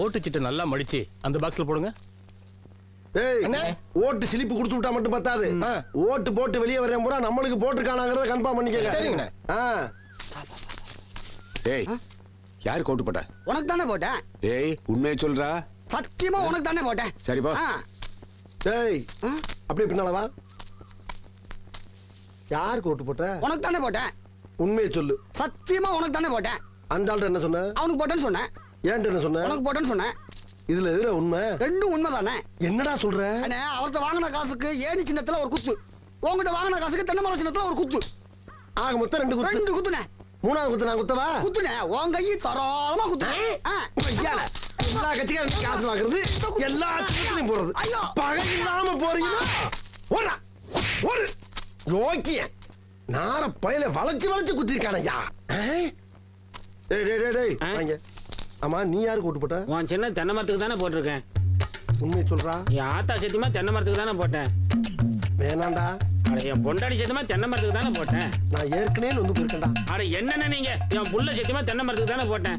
ஓட்டுச்சிட்டு நல்லா மடிச்சு அந்த பாக்ஸ்ல போடுங்க. ஏய் ஓட்டு சிலிப்பு கொடுத்து விட்டா மட்டும் பத்தாது. ஓட்டு போட்டு வெளியே வரேன் பூரா நம்மளுக்கு போட்டுருக்கானாங்கிறத கன்ஃபார்ம் பண்ணிக்கங்க. சரிங்கண்ணே. ஆ. ஏய் யார் கோட்டு போட்ட? உனக்கு தானே போட்டேன். ஏய் உண்மையை சொல்றா. சத்தியமா உனக்கு தானே போட்டேன். சரிப்பா ஆ, அப்படியே பின்னால வா. யாருக்கு ஓட்டு போட்ட? உனக்கு தானே போட்டேன். உண்மையை சொல்லு. சத்தியமா உனக்கு தானே போட்டேன். அந்த ஆள்கிட்ட என்ன சொன்ன? அவனுக்கு போட்டேன்னு சொன்னேன். ஏன்ட்ட என்ன சொன்ன உனக்கு போட்டேன்னு சொன்னேன். இதுல எதுல உண்மை? ரெண்டும் உண்மைதானே? என்னடா சொல்ற? அண்ணே அவர்கிட்ட வாங்கின காசுக்கு ஏணி சின்னத்துல ஒரு குத்து. உங்ககிட்ட வாங்கின காசுக்கு தென்னை மரம் சின்னத்துல ஒரு குத்து. ஆக மொத்தம் ரெண்டு குத்து. ரெண்டு குத்துனே மூணாவது குத்து நான் குத்தவா? குத்துனே உன் கையை தாராளமா குத்துனே ஆ, ஐயால, எல்லா கட்சிக்காரும் காசு வாங்குறது எல்லா திட்டத்திலையும் போறது ஐயோ. பகை இல்லாம போறீங்க ஓடுறா ஒரு யோக்கிய. நார பயில வளைச்சு வளைச்சு குத்திருக்கான ஐயா டேய் டேய் டேய்? வாங்க. ஆமா நீ யாருக்கு ஓட்டு போட்ட? உன் சின்ன தென்னை மரத்துக்கு தானே போட்டிருக்கேன். உண்மையை சொல்றா? என் ஆத்தா சத்தியமா தென்னை மரத்துக்கு தானே போட்டேன். வேணாண்டா. அட என் பொண்டாடி சத்தியமா தென்னை மரத்துக்கு தானே போட்டேன். நான் ஏற்கனவே வந்து போயிருக்கேன்டா. அட என்னென்ன நீங்க? என் புள்ள சத்தியமா தென்னை மரத்துக்கு தானே போட்டேன்.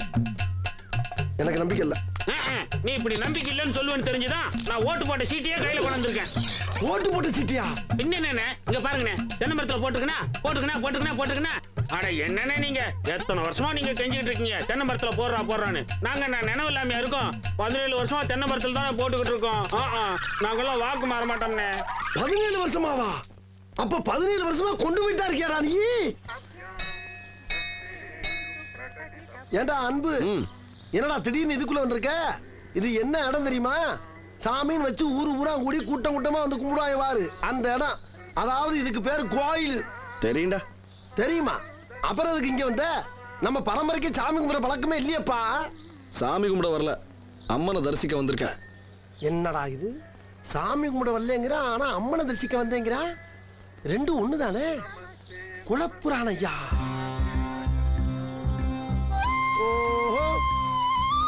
எனக்கு நம்பிக்கை இல்ல. நீ இப்படி நம்பிக்கை இல்லைன்னு சொல்லுவேன்னு தெரிஞ்சுதான் நான் ஓட்டு போட்ட சீட்டையே கையில கொண்டு வந்திருக்கேன் ஓட்டு போட்டு சிட்டியா? பின்ன என்னண்ணே இங்க பாருங்கண்ணே. தென்னை மரத்துல போட்டுக்கணா போட்டுக்கணா போட்டுக்கணா போட்டுக்கணா. அட என்னண்ணே நீங்க? எத்தனை வருஷமா நீங்க கெஞ்சிட்டு இருக்கீங்க? தென்னை மரத்துல போடுறா போடுறான்னு. நாங்க நான் நினைவு இல்லாம இருக்கோம்? பதினேழு வருஷமா தென்னை மரத்துல தானே போட்டுக்கிட்டு இருக்கோம். ஆ, ஆ, நாங்கெல்லாம் வாக்கு மாற மாட்டோம்ண்ணே. பதினேழு வருஷமாவா? அப்ப பதினேழு வருஷமா கொண்டு போயிட்டா இருக்கியாடா நீ? ஏண்டா அன்பு? என்னடா திடீர்னு இதுக்குள்ள வந்திருக்க? இது என்ன இடம் தெரியுமா? சாமின்னு வச்சு ஊரு ஊரா கூடி கூட்டம் கூட்டமா வந்து கும்பிடுவாங்க வாரு அந்த இடம். அதாவது இதுக்கு பேரு கோயில். தெரியும்டா. தெரியுமா? அப்புறம் அதுக்கு இங்க வந்த? நம்ம பரம்பரைக்கு சாமி கும்பிட பழக்கமே இல்லையேப்பா. சாமி கும்பிட வரல. அம்மனை தரிசிக்க வந்திருக்கேன். என்னடா இது? சாமி கும்பிட வரலங்கிறான் ஆனா அம்மனை தரிசிக்க வந்தேங்கிறான் ரெண்டும் ஒண்ணு தானே குலப்புராண ஐயா.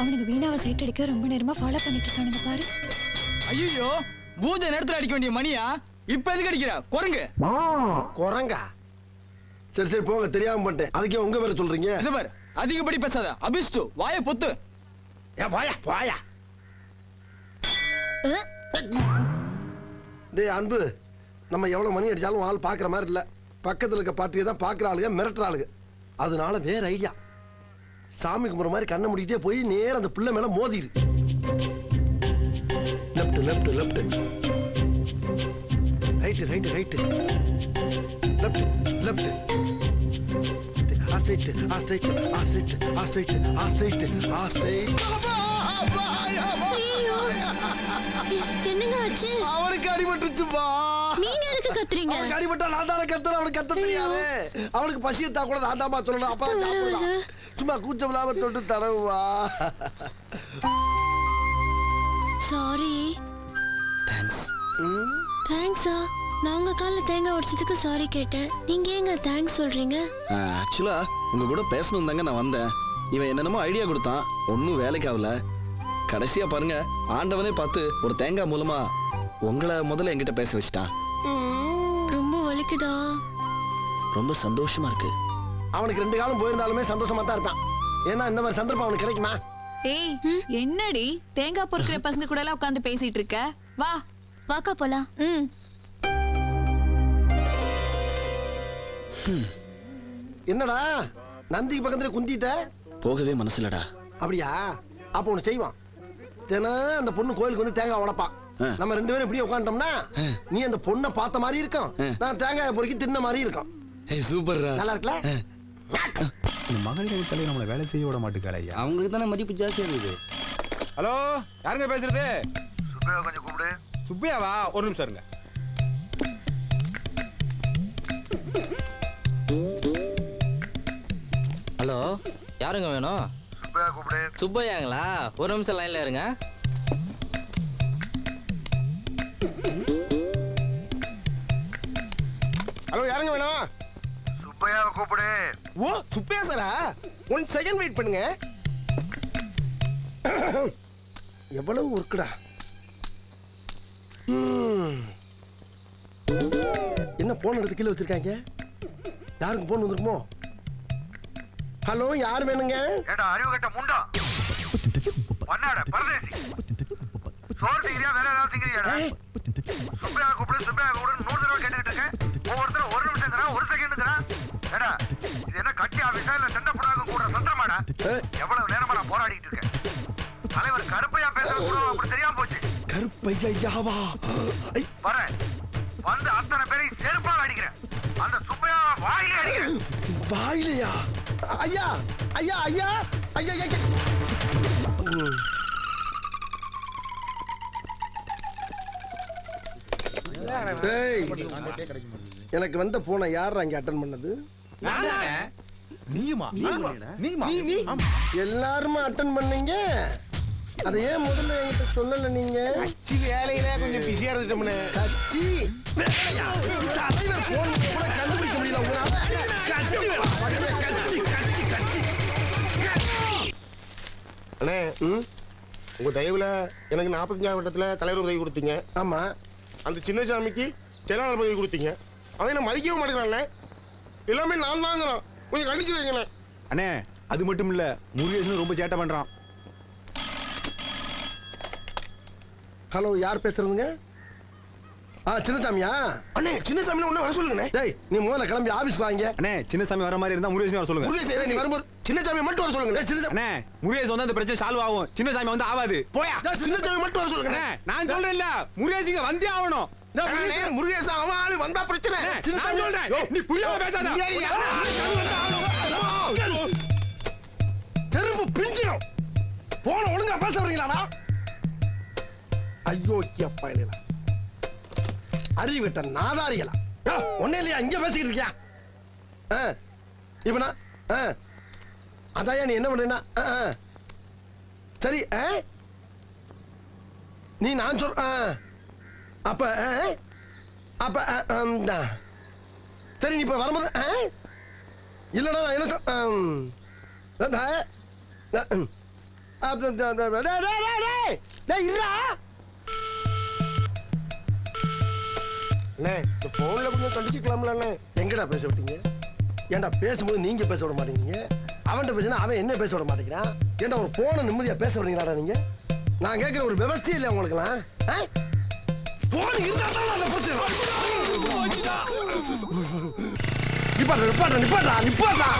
அவனுக்கு வீணாவை சைட் அடிக்க ரொம்ப நேரமா ஃபாலோ பண்ணிட்டு இருக்கானுங்க பாரு. ஐயோ பூஜை நேரத்துல அடிக்க வேண்டிய மணியா? இப்ப எதுக்கு அடிக்கிற? குரங்கு. குரங்கா? சரி சரி போங்க தெரியாம பண்ணிட்டேன். அதுக்கே உங்க பேரை சொல்றீங்க? இது பாரு அதிகப்படி பேசாத. அபிஷ்டு வாயை பொத்து. ஏ போயா போயா டேய் அன்பு நம்ம எவ்வளவு மணி அடிச்சாலும் ஆள் பாக்குற மாதிரி இல்ல. பக்கத்துல இருக்க பாட்டியை தான் பாக்குற ஆளுங்க மிரட்டுற ஆளுங்க. அதனால வேற ஐடியா சாமி கும்பிட்ற மாதிரி கண்ணை முடிக்கிட்டே போய் நேரா அந்த பிள்ளை மேல மோதிரு. Left left left right right right left left ah straight ah straight ah straight ah straight ah straight ah straight என்னங்க ஆச்சு? அவனுக்கு அடிபட்டுச்சுப்பா நீங்க எதுக்கு கத்துறீங்க? அவனுக்கு அடிபட்டா நான் தானே கத்துறேன் அவனுக்கு கத்த தெரியாது. அவனுக்கு பசி எடுத்தா கூட நான் தாமா சொல்லணும். அப்பா சாப்பிடலாம். சும்மா கூச்சம் இல்லாம தொட்டு தடவுவா. சாரி ம், தேங்க்ஸா நான் உங்க கால்ல தேங்காய் உடைச்சதுக்கு சாரி கேட்டேன். நீங்க ஏங்க தேங்க்ஸ் சொல்றீங்க? ஆக்சுவலா உங்க கூட பேசணும் தாங்க நான் வந்தேன். இவன் என்னென்னமோ ஐடியா கொடுத்தான். ஒன்றும் வேலைக்கு ஆகல. கடைசியா பாருங்க ஆண்டவனே பார்த்து ஒரு தேங்காய் மூலமா உங்களை முதல்ல என்கிட்ட பேச வச்சுட்டான். ரொம்ப வலிக்குதா? ரொம்ப சந்தோஷமா இருக்கு. அவனுக்கு ரெண்டு காலம் போயிருந்தாலுமே சந்தோஷமா தான் இருப்பான். ஏன்னா இந்த மாதிரி சந்தர்ப்பம் அவனுக்கு கிடைக்குமா? ஏய் என்னடி? தேங்காய் பொறுக்கிற பசங்க கூட எல்லாம் உட்கார்ந்து பேசிட்டு இருக்க. வா. வாக்கா போலாம். ம். என்னடா? நந்திக்கு பக்கத்துல குந்திட்ட? போகவே மனசுலடா அப்படியா? அப்ப ஒண்ணு செய்வான். தினம் அந்த பொண்ணு கோயிலுக்கு வந்து தேங்காய் உடைப்பான். நம்ம ரெண்டு பேரும் இப்படியே உட்காந்துட்டோம்னா நீ அந்த பொண்ணை பார்த்த மாதிரி இருக்கும். ஆ. நான் தேங்காயை பொறுக்கி தின்ன மாதிரி இருக்கும். ஏய் சூப்பர்ரா. நல்லா இருக்குல்ல? இந்த மகளிர் தலைவர் நம்மளை வேலை செய்ய விட மாட்டேங்கிறாள் ஐயா. அவங்களுக்கு தானே மதிப்பு ஜாஸ்தியா இருக்குது? ஹலோ யாருங்க பேசுறது? சுப்பையா கொஞ்சம் கூப்பிடு. சுப்பையாவா? ஒரு நிமிஷம் இருங்க. ஹலோ யாருங்க வேணும்? சுப்பையாங்களா? ஒரு நிமிஷம் லைன்ல இருங்க. ஹலோ யாருங்க வேணும் சுப்பையாவை கூப்பிடு. ஓ சுப்பையா சாரா? ஒன் செகண்ட் வெயிட் பண்ணுங்க. எவ்வளவு ஒர்க்குடா என்ன போன் எடுத்து கீழே வச்சிருக்காங்க? யாருக்கு போன் வந்திருக்குமோ? ஹலோ யார் வேணுங்க? ஏடா அறிவு கட்ட முண்டா? பண்ணாட பரதேசி. சோறு திங்கிறியா வேற ஏதாவது திங்கிறியாடா? சுப்பையா கூப்பிடு சுப்பையா கூப்பிடு நூறு தடவை கேட்டுக்கிட்டு இருக்கேன். ஒவ்வொருத்தரும் இல்ல சண்டை புடாக கூட சந்திரமாடா. எவ்வளவு நேரமா நான் போராடிட்டு இருக்கேன். தலைவர் கருப்பையா பேசுற கூட அப்படி தெரியாம போச்சு. கருப்பையாவா ஐ, வரேன். வந்து அத்தனை பேரையும் செருப்பால் அடிக்கிறேன். அந்த சுப்பையா வாயிலே அடிக்கிறேன். வாயிலையா? ஐயா ஐயா ஐயா ஐயா ஐயா எனக்கு வந்த போனை யார் அங்க அட்டன் பண்ணது? நீயுமா? நீயுமா? எல்லாருமே அட்டன் பண்ணீங்க? அதை ஏன் முதல்ல என்கிட்ட சொல்லல நீங்க? வேலையில கொஞ்சம் பிஸியா இருந்துட்டோம்னு. கட்சி? தலைவர் போன் கூட கண்டுபிடிக்க முடியல உங்களால கட்சி. கட்சி கட்சி கட்சி அண்ணே ம்? உங்க தயவுல எனக்கு நாற்பத்தஞ்சாம் வட்டத்துல தலைவர் உதவி கொடுத்தீங்க. ஆமா. அந்த சின்ன சாமிக்கு செயலாளர் பதவி கொடுத்தீங்க. அவன் என்ன மதிக்கவே மாட்டேங்கிறான்ல எல்லாமே நான் தாங்கிறான். கொஞ்சம் கண்டிச்சு வைங்களேன். அண்ணே அது மட்டும் இல்ல முருகேசன் ரொம்ப சேட்டை பண்றான். ஹலோ யார் பேசுறதுங்க? ஆ சின்னசாமியா? அண்ணே சின்ன சாமியில ஒண்ணு வர சொல்லுங்கண்ணே. டேய் நீ முதல்ல கிளம்பி ஆபீஸ்க்கு வாங்க. அண்ணே சின்ன சாமி வர மாதிரி இருந்தா முருகேசன் வர சொல்லுங்க. முருகேசன் நீ வரும்போது சின்ன சாமி மட்டும் வர சொல்லுங்க டேய், சின்னசாமி அண்ணே முருகேசன் வந்து அந்த பிரச்சனை சால்வ் ஆகும். சின்ன சாமி வந்து ஆகாது போயா. டேய், சின்ன சாமி மட்டும் வர சொல்லுங்க அண்ணே நான் சொல்றேன்ல முருகேசிங்க வந்தே ஆகணும். முருகேசன், அவன் ஆளு வந்தா பிரச்சனை. நான். சொல்றேன். நீ புரியாம பேசாத. தெரும்பு பிஞ்சிடும் போன ஒழுங்கா பேச வரீங்களாடா ஐயோ அப்பா இல்லையா அறிவிட்ட யோ, ஒண்ணே இல்லையா? இங்க பேசிக்கிட்டு இருக்கியா? ஆ, அதாயா நீ என்ன பண்றீன்னா. சரி? நீ நான் சொல் ஆ. அப்ப ஆ? அப்ப ஆ, ஆம், டா. சரி நீ இப்ப வரும்போது ஆ? இல்லடா நான் என்ன சொல்- ஆம். அண்ணா, நான், ம். அப்ப, ட- ட- ட- டேய், இருடா. அண்ணே இந்த போன்ல கொஞ்சம் கண்டிச்சுக்கலாம்ல அண்ணே எங்கடா பேச விட்டீங்க ஏன்டா பேசும்போது நீங்கள் பேச விட மாட்டேங்கிறீங்க அவன்கிட்ட பேசினா அவன் என்ன பேச விட மாட்டேங்கிறான் ஏன்டா ஒரு ஃபோனை நிம்மதியாக பேச விடுறீங்களாடா நீங்கள் நான் கேட்குற ஒரு விவசாயம் இல்லை உங்களுக்குலாம் போன் இருந்தா தான் அந்த பிரச்சனை நிப்பாட்டா நிப்பாட்டா நிப்பாட்டா நிப்பாட்டா